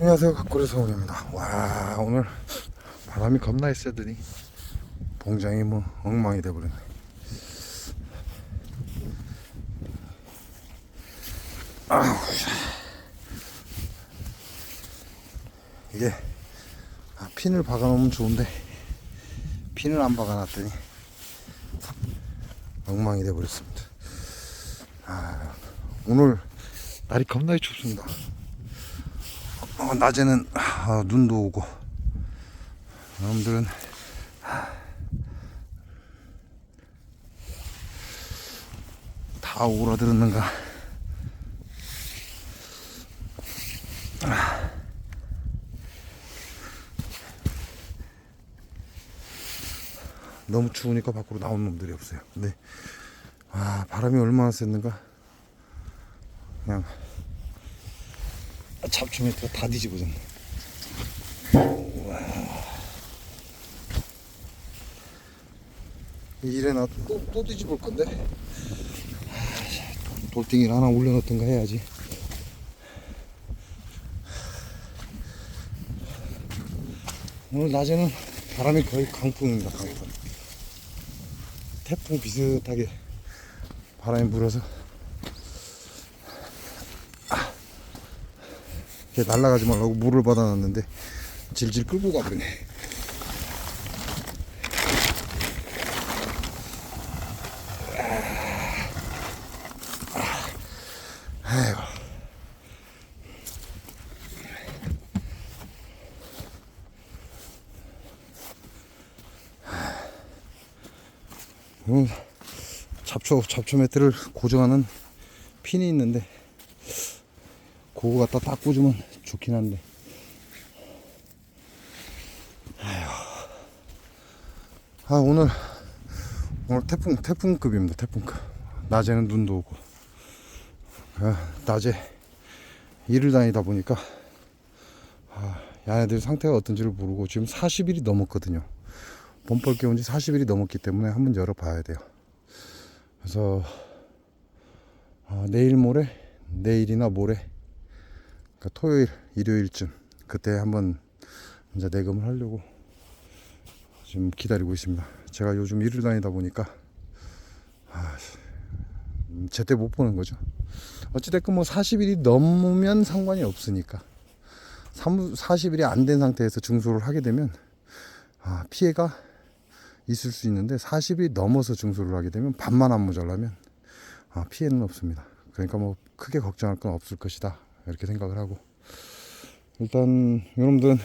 안녕하세요. 각골의 성훈입니다. 와 오늘 바람이 겁나 세더니 봉장이 뭐 엉망이 돼버렸네. 아우 이게 아, 핀을 박아놓으면 좋은데 핀을 안 박아놨더니 엉망이 돼버렸습니다. 아, 오늘 날이 겁나게 춥습니다 어, 낮에는 아, 눈도 오고. 여러분들은 다 오그라들었는가? 너무 추우니까 밖으로 나온 놈들이 없어요. 근데 아 바람이 얼마나 셌는가? 그냥 잡초매트가 다 뒤집어졌네. 이래 나 또, 또 뒤집을 건데. 아, 돌덩이를 하나 올려놓든가 해야지. 오늘 낮에는 바람이 거의 강풍입니다, 강풍. 태풍 비슷하게 바람이 불어서 이렇게 날아가지 말라고 물을 받아놨는데 질질 끌고 가버리네. 음, 잡초 잡초 매트를 고정하는 핀이 있는데 그거 갖다 딱 꽂으면 좋긴 한데. 아휴. 아, 오늘, 오늘 태풍, 태풍급입니다, 태풍급. 낮에는 눈도 오고. 아, 낮에 일을 다니다 보니까, 아, 야네들 상태가 어떤지를 모르고 지금 40일이 넘었거든요. 봄벌 깨운 지 40일이 넘었기 때문에 한번 열어봐야 돼요. 그래서, 아, 내일 모레, 내일이나 모레, 그러니까 토요일, 일요일쯤 그때 한번 이제 내금을 하려고 지금 기다리고 있습니다. 제가 요즘 일을 다니다 보니까 아, 음, 제때 못 보는 거죠. 어찌됐건 뭐 40일이 넘으면 상관이 없으니까 40일이 안 된 상태에서 중소를 하게 되면 아, 피해가 있을 수 있는데 40일이 넘어서 중소를 하게 되면 반만 안 모자라면 아, 피해는 없습니다. 그러니까 뭐 크게 걱정할 건 없을 것이다. 이렇게 생각을 하고 일단 여러분들은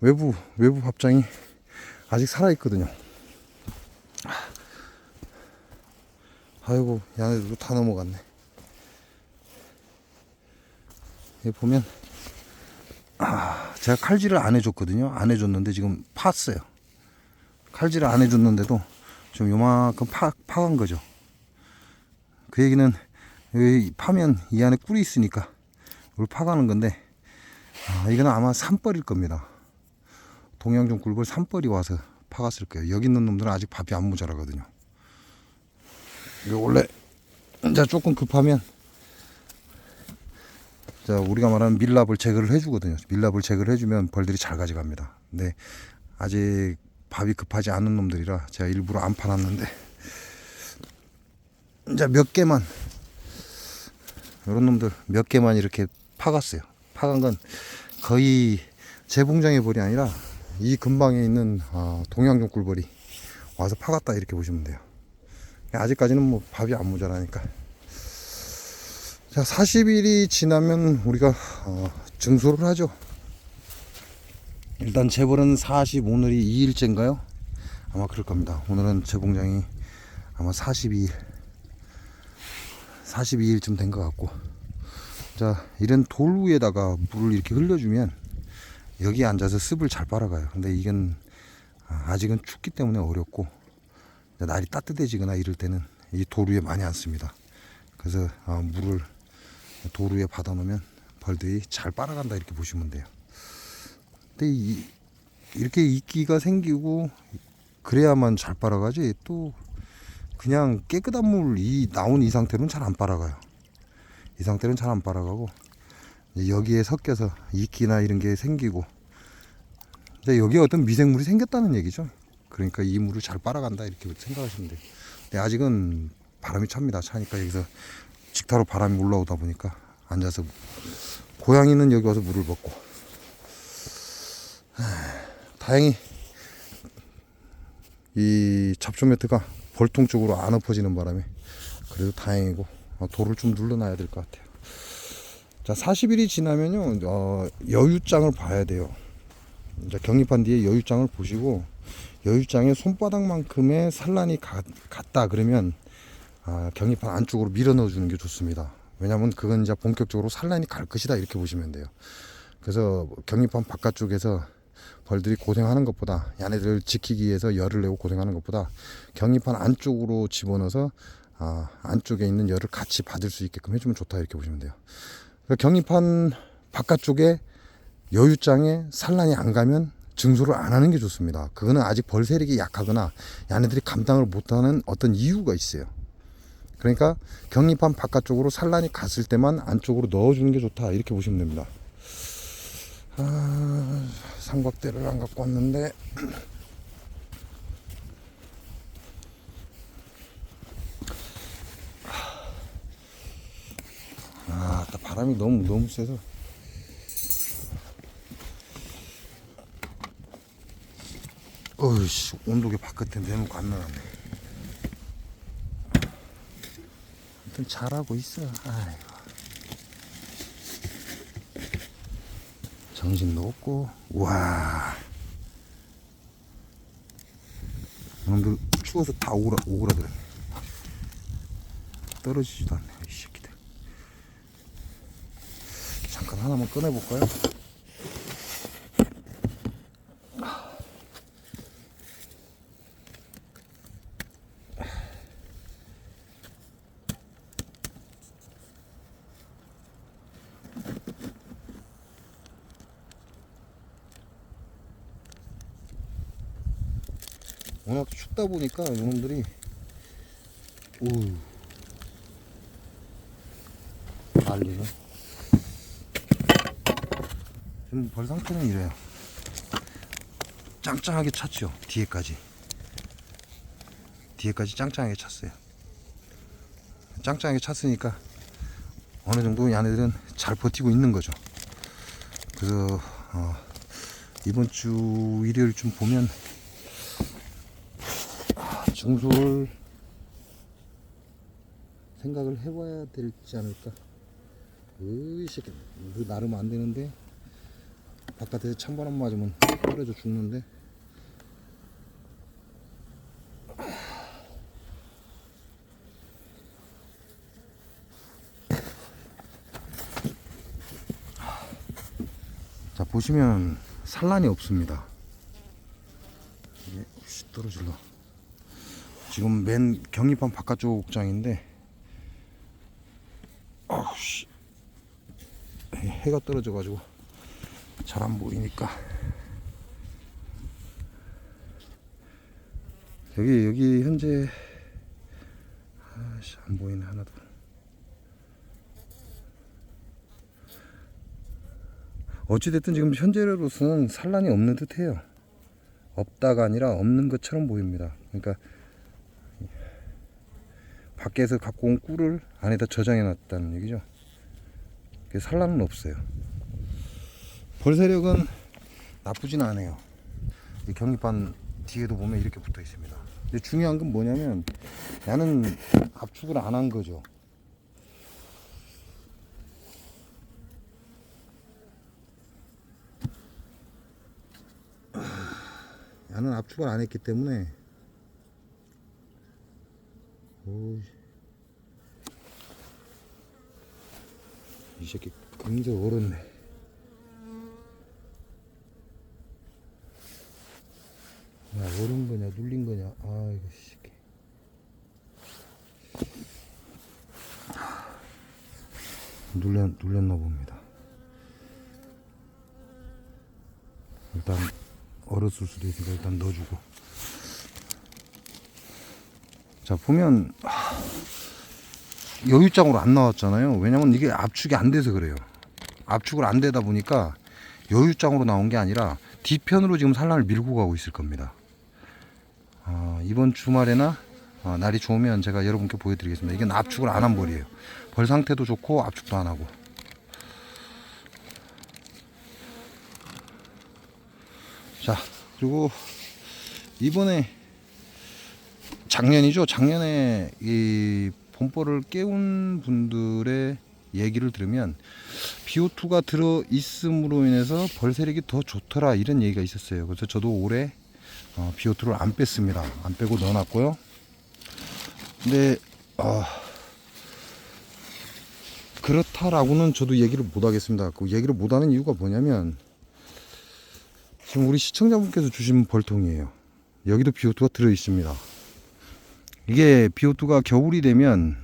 외부 외부 밥장이 아직 살아 있거든요. 아이고 야네들도 다 넘어갔네. 여기 보면 아, 제가 칼질을 안 해줬거든요. 안 해줬는데 지금 팠어요. 칼질을 안 해줬는데도 좀 요만큼 파, 파간 거죠. 그 얘기는 여기 파면 이 안에 꿀이 있으니까 이걸 파가는 건데 아, 이거는 아마 산벌일 겁니다. 동양종 굴벌 산벌이 와서 파갔을 거예요. 여기 있는 놈들은 아직 밥이 안 모자라거든요. 이거 원래 이제 조금 급하면 자 우리가 말하는 밀랍을 제거를 해주거든요. 밀랍을 제거를 해주면 벌들이 잘 가져갑니다. 근데 아직 밥이 급하지 않은 놈들이라 제가 일부러 안 파놨는데 이제 몇 개만 이런 놈들 몇 개만 이렇게 파갔어요. 파간 건 거의 재봉장의 벌이 아니라 이 근방에 있는 아, 동양종 꿀벌이 와서 파갔다 이렇게 보시면 돼요. 아직까지는 뭐 밥이 안 모자라니까. 자, 40일이 지나면 우리가 어, 증소를 하죠. 일단 재벌은 40, 오늘이 2일째인가요? 아마 그럴 겁니다. 오늘은 재봉장이 아마 42일, 42일쯤 된 것 같고. 자, 이런 돌 위에다가 물을 이렇게 흘려주면 여기 앉아서 습을 잘 빨아가요. 근데 이건 아, 아직은 춥기 때문에 어렵고 날이 따뜻해지거나 이럴 때는 이 돌 위에 많이 앉습니다. 그래서 아, 물을 돌 위에 받아 놓으면 벌들이 잘 빨아간다 이렇게 보시면 돼요. 근데 이, 이렇게 이끼가 생기고 그래야만 잘 빨아가지 또 그냥 깨끗한 물이 나온 이 상태로는 잘 안 빨아가요. 이 상태는 잘 안 빨아가고 여기에 섞여서 이끼나 이런 게 생기고 이제 여기에 어떤 미생물이 생겼다는 얘기죠. 그러니까 이 물을 잘 빨아간다 이렇게 생각하시면 돼요. 근데 아직은 바람이 찹니다. 차니까 여기서 직타로 바람이 올라오다 보니까 앉아서 고양이는 여기 와서 물을 먹고 하, 다행히 이 잡초 매트가 볼통 쪽으로 안 엎어지는 바람에 그래도 다행이고 어, 돌을 좀 눌러놔야 될 것 같아요. 자 40일이 지나면요 어, 여유장을 봐야 돼요. 이제 경립한 뒤에 여유장을 보시고 여유장에 손바닥만큼의 산란이 가- 갔다 그러면 아, 경립판 안쪽으로 밀어 넣어 주는 게 좋습니다. 왜냐면 그건 이제 본격적으로 산란이 갈 것이다 이렇게 보시면 돼요. 그래서 경립판 바깥쪽에서 벌들이 고생하는 것보다 얘네들을 지키기 위해서 열을 내고 고생하는 것보다 경립판 안쪽으로 집어넣어서 아, 안쪽에 있는 열을 같이 받을 수 있게끔 해주면 좋다 이렇게 보시면 돼요. 그러니까 경립판 바깥쪽에 여유장에 산란이 안 가면 증소를 안 하는 게 좋습니다. 그거는 아직 벌 세력이 약하거나 얘네들이 감당을 못하는 어떤 이유가 있어요. 그러니까 경립판 바깥쪽으로 산란이 갔을 때만 안쪽으로 넣어주는 게 좋다 이렇게 보시면 됩니다. 아, 삼각대를 안 갖고 왔는데 아, 나 바람이 너무 너무 세서 어이씨 온도계 바깥에 내놓고 안 나갔네. 아무튼 잘하고 있어. 아이고. 정신도 없고 와 놈들 추워서 다 오그라 오그라들어 떨어지지도 않네 이 새끼들 잠깐 하나만 꺼내볼까요? 워낙 춥다 보니까 이놈들이 오 난리네 지금 벌 상태는 이래요. 짱짱하게 찼죠 뒤에까지. 뒤에까지 짱짱하게 찼어요. 짱짱하게 찼으니까 어느 정도 얘네들은 잘 버티고 있는 거죠. 그래서 어, 이번 주 일요일 좀 보면 증소를 생각을 해봐야 되지 않을까. 으이 새끼 그 나르면 안 되는데 바깥에서 찬바람 맞으면 떨어져 죽는데. 자 보시면 산란이 없습니다. 이게 씨, 떨어질러. 지금 맨 경립판 바깥쪽 옥장인데 어우씨 해가 떨어져 가지고 잘 안 보이니까 여기 여기 현재 아씨 안 보이네 하나도 어찌됐든 지금 현재로서는 산란이 없는 듯해요 없다가 아니라 없는 것처럼 보입니다 그러니까 밖에서 갖고 온 꿀을 안에다 저장해 놨다는 얘기죠. 산란은 없어요. 벌 세력은 나쁘진 않아요. 이 경립반 뒤에도 보면 이렇게 붙어 있습니다. 근데 중요한 건 뭐냐면 나는 압축을 안 한 거죠. 나는 압축을 안 했기 때문에 오, 이 새끼 굉장히 얼었네. 야, 얼은 거냐, 눌린 거냐. 아, 이거 새끼. 눌렸, 눌렸나 봅니다. 일단 얼었을 수도 있으니까 일단 넣어주고. 자 보면 하, 여유장으로 안 나왔잖아요 왜냐면 이게 압축이 안 돼서 그래요 압축을 안 되다 보니까 여유장으로 나온 게 아니라 뒤편으로 지금 산란을 밀고 가고 있을 겁니다. 어, 이번 주말에나 어, 날이 좋으면 제가 여러분께 보여드리겠습니다. 이게 압축을 안 한 벌이에요. 벌 상태도 좋고 압축도 안 하고. 자 그리고 이번에 작년이죠. 작년에 이 봄벌을 깨운 분들의 얘기를 들으면 BO2가 들어 있음으로 인해서 벌 세력이 더 좋더라 이런 얘기가 있었어요. 그래서 저도 올해 어, BO2를 안 뺐습니다. 안 빼고 넣어놨고요. 근데 아 그렇다라고는 저도 얘기를 못 하겠습니다. 그 얘기를 못 하는 이유가 뭐냐면 지금 우리 시청자분께서 주신 벌통이에요. 여기도 BO2가 들어 있습니다. 이게 BO2가 겨울이 되면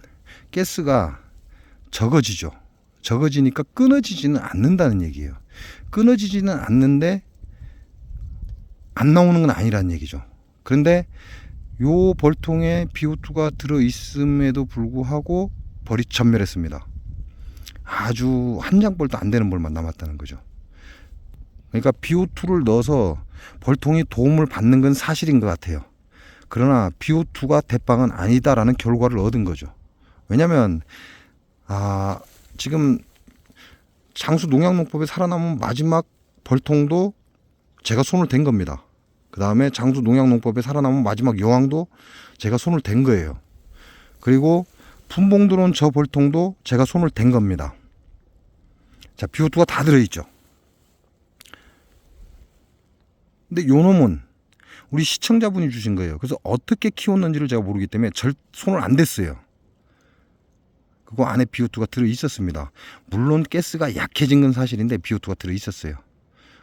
가스가 적어지죠. 적어지니까 끊어지지는 않는다는 얘기예요. 끊어지지는 않는데 안 나오는 건 아니라는 얘기죠. 그런데 요 벌통에 BO2가 들어 있음에도 불구하고 벌이 전멸했습니다. 아주 한 장벌도 안 되는 벌만 남았다는 거죠. 그러니까 BO2를 넣어서 벌통이 도움을 받는 건 사실인 것 같아요. 그러나 BO2가 대빵은 아니다라는 결과를 얻은 거죠. 왜냐면 아 지금 장수 농약농법에 살아남은 마지막 벌통도 제가 손을 댄 겁니다. 그 다음에 장수 농약농법에 살아남은 마지막 여왕도 제가 손을 댄 거예요. 그리고 분봉 들어온 저 벌통도 제가 손을 댄 겁니다. 자, BO2가 다 들어있죠. 근데 요 놈은 우리 시청자분이 주신 거예요. 그래서 어떻게 키웠는지를 제가 모르기 때문에 절 손을 안 댔어요. 그거 안에 BO2가 들어 있었습니다. 물론 가스가 약해진 건 사실인데 BO2가 들어 있었어요.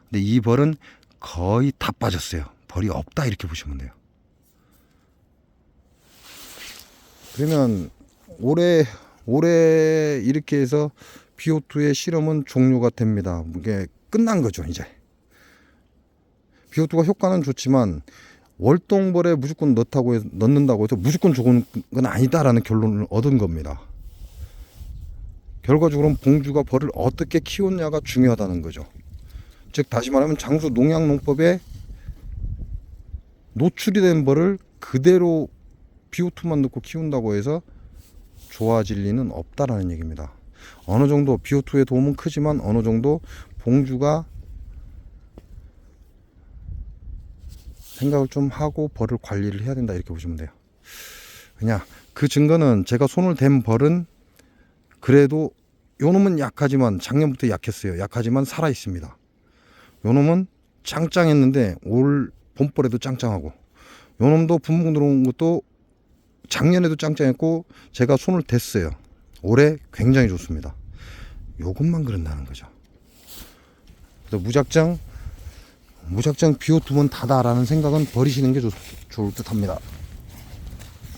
근데 이 벌은 거의 다 빠졌어요. 벌이 없다 이렇게 보시면 돼요. 그러면 올해 올해 이렇게 해서 BO2의 실험은 종료가 됩니다. 이게 끝난 거죠, 이제. BO2가 효과는 좋지만 월동벌에 무조건 넣다고 해서, 넣는다고 해서 무조건 좋은 건 아니다라는 결론을 얻은 겁니다. 결과적으로는 봉주가 벌을 어떻게 키웠냐가 중요하다는 거죠. 즉 다시 말하면 장수 농약 농법에 노출이 된 벌을 그대로 BO2만 넣고 키운다고 해서 좋아질 리는 없다라는 얘기입니다. 어느 정도 BO2의 도움은 크지만 어느 정도 봉주가 생각을 좀 하고 벌을 관리를 해야 된다 이렇게 보시면 돼요. 그냥 그 증거는 제가 손을 댄 벌은 그래도 요 놈은 약하지만 작년부터 약했어요. 약하지만 살아 있습니다. 요 놈은 짱짱했는데 올 봄벌에도 짱짱하고 요 놈도 분봉 들어온 것도 작년에도 짱짱했고 제가 손을 댔어요. 올해 굉장히 좋습니다. 요것만 그런다는 거죠. 그래서 무작정 무작정 비오투면 다다라는 생각은 버리시는 게 좋, 좋을 듯 합니다.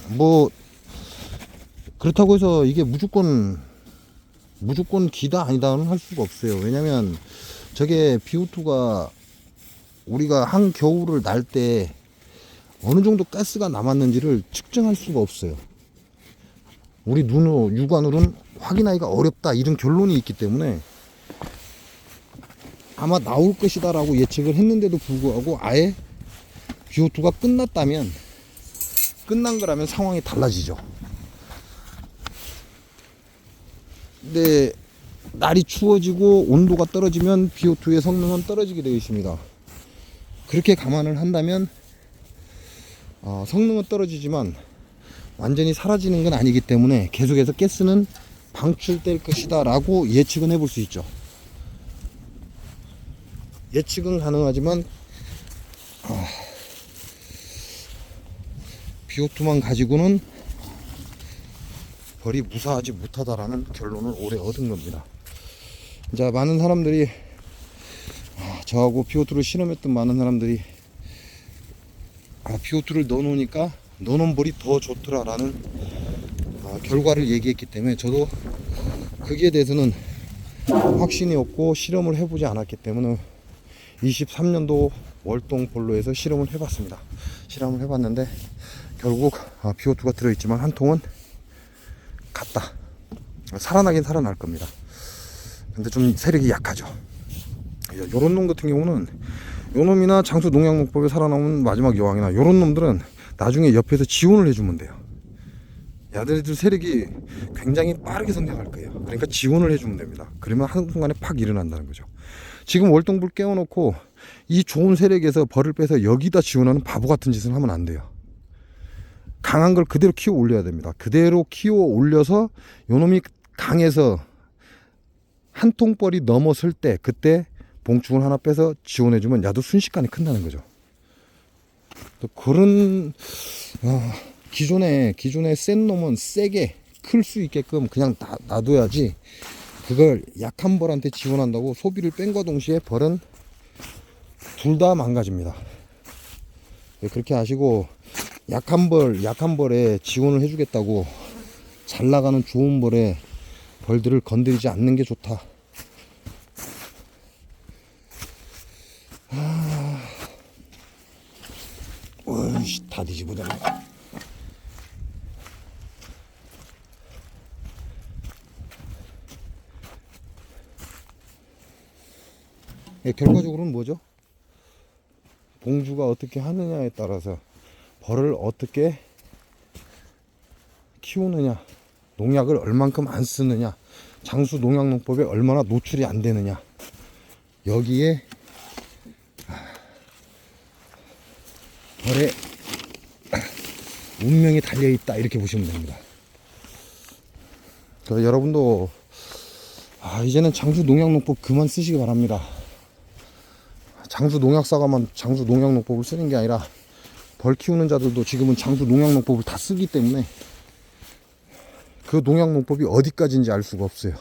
뭐, 그렇다고 해서 이게 무조건, 무조건 기다 아니다는 할 수가 없어요. 왜냐면 저게 비오투가 우리가 한 겨울을 날 때 어느 정도 가스가 남았는지를 측정할 수가 없어요. 우리 눈으로, 육안으로는 확인하기가 어렵다. 이런 결론이 있기 때문에 아마 나올 것이다라고 예측을 했는데도 불구하고 아예 BO2가 끝났다면 끝난 거라면 상황이 달라지죠. 근데 날이 추워지고 온도가 떨어지면 BO2의 성능은 떨어지게 되어 있습니다. 그렇게 감안을 한다면 어, 성능은 떨어지지만 완전히 사라지는 건 아니기 때문에 계속해서 가스는 방출될 것이다 라고 예측은 해볼 수 있죠. 예측은 가능하지만 아, 비오투만 가지고는 벌이 무사하지 못하다라는 결론을 올해 얻은 겁니다. 자 많은 사람들이 아, 저하고 비오투를 실험했던 많은 사람들이 아, 비오투를 넣어놓으니까 넣어놓은 벌이 더 좋더라라는 아, 결과를 얘기했기 때문에 저도 거기에 대해서는 확신이 없고 실험을 해보지 않았기 때문에 23년도 월동 볼로에서 실험을 해봤습니다. 실험을 해봤는데 결국 아, BO2가 들어있지만 한 통은 갔다. 살아나긴 살아날 겁니다. 근데 좀 세력이 약하죠. 요런 놈 같은 경우는 요 놈이나 장수 농약농법에 살아남은 마지막 여왕이나 요런 놈들은 나중에 옆에서 지원을 해주면 돼요. 야들들 세력이 굉장히 빠르게 성장할 거예요. 그러니까 지원을 해주면 됩니다. 그러면 한순간에 팍 일어난다는 거죠. 지금 월동불 깨워놓고 이 좋은 세력에서 벌을 빼서 여기다 지원하는 바보 같은 짓을 하면 안 돼요. 강한 걸 그대로 키워 올려야 됩니다. 그대로 키워 올려서 요놈이 강해서 한 통벌이 넘었을 때 그때 봉충을 하나 빼서 지원해주면 야도 순식간에 큰다는 거죠. 또 그런 아, 기존에 기존에 센 놈은 세게 클 수 있게끔 그냥 놔, 놔둬야지 그걸 약한 벌한테 지원한다고 소비를 뺀과 동시에 벌은 둘 다 망가집니다. 네, 그렇게 하시고 약한 벌 약한 벌에 지원을 해주겠다고 잘 나가는 좋은 벌에 벌들을 건드리지 않는 게 좋다. 어이씨 다 뒤집어졌네 예, 결과적으로는 뭐죠? 봉주가 어떻게 하느냐에 따라서 벌을 어떻게 키우느냐 농약을 얼만큼 안 쓰느냐 장수 농약 농법에 얼마나 노출이 안 되느냐 여기에 벌의 운명이 달려 있다 이렇게 보시면 됩니다. 여러분도 아, 이제는 장수 농약농법 그만 쓰시기 바랍니다. 장수 농약사가만 장수 농약농법을 쓰는 게 아니라 벌 키우는 자들도 지금은 장수 농약농법을 다 쓰기 때문에 그 농약농법이 어디까지인지 알 수가 없어요.